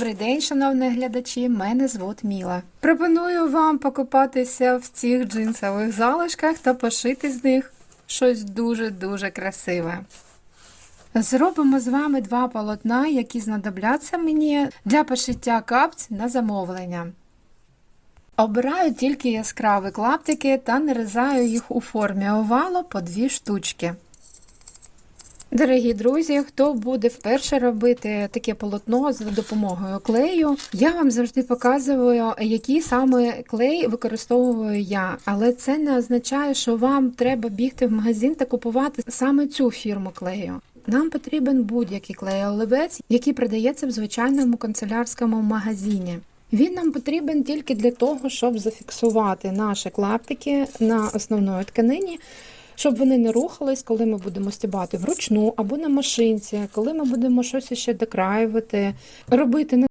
Добрий день, шановні глядачі. Мене звуть Міла. Пропоную вам покупатися в цих джинсових залишках та пошити з них щось дуже-дуже красиве. Зробимо з вами два полотна, які знадобляться мені для пошиття капць на замовлення. Обираю тільки яскраві клаптики та нарізаю їх у формі овалу по дві штучки. Дорогі друзі, хто буде вперше робити таке полотно за допомогою клею, я вам завжди показую, який саме клей використовую я. Але це не означає, що вам треба бігти в магазин та купувати саме цю фірму клею. Нам потрібен будь-який клей-оливець, який продається в звичайному канцелярському магазині. Він нам потрібен тільки для того, щоб зафіксувати наші клаптики на основної тканині, щоб вони не рухались, коли ми будемо стібати вручну або на машинці, коли ми будемо щось ще докраювати, робити